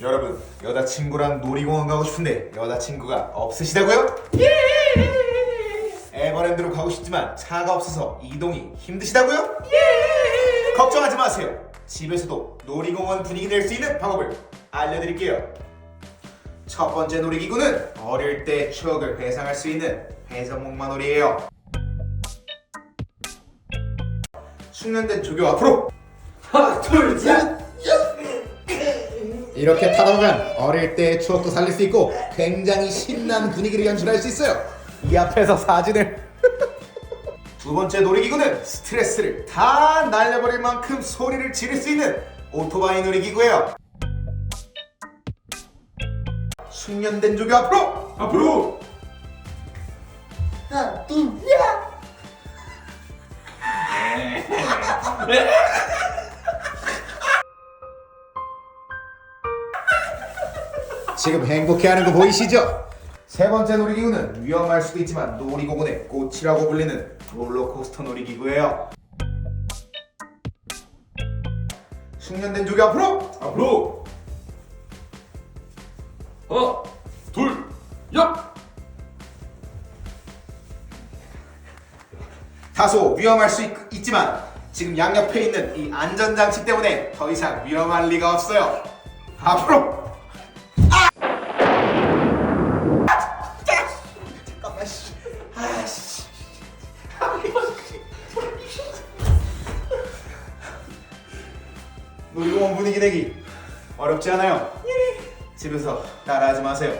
여러분 여자친구랑 놀이공원 가고 싶은데 여자친구가 없으시다고요? 에버랜드로 가고 싶지만 차가 없어서 이동이 힘드시다고요? 걱정하지 마세요. 집에서도 놀이공원 분위기 낼 수 있는 방법을 알려드릴게요. 첫 번째 놀이기구는 어릴 때 추억을 회상할 수 있는 회전목마놀이에요. 숙련된 조교 앞으로! 하나 둘 셋 이렇게 타다 보면 어릴 때의 추억도 살릴 수 있고 굉장히 신나는 분위기를 연출할 수 있어요. 이 앞에서 사진을. 두 번째 놀이기구는 스트레스를 다 날려버릴 만큼 소리를 지를 수 있는 오토바이 놀이기구예요. 숙련된 조교 앞으로 앞으로 하나 둘 야 지금 행복해하는 거 보이시죠? 세 번째 놀이기구는 위험할 수도 있지만 놀이공원의 꽃이라고 불리는 롤러코스터 놀이기구예요. 숙련된 조교 앞으로 앞으로 하나 둘 야 다소 위험할 수 있, 있지만 지금 양옆에 있는 이 안전장치 때문에 더 이상 위험할 리가 없어요. 앞으로. 놀이공원 분위기 내기 어렵지 않아요. 집에서 따라하지 마세요.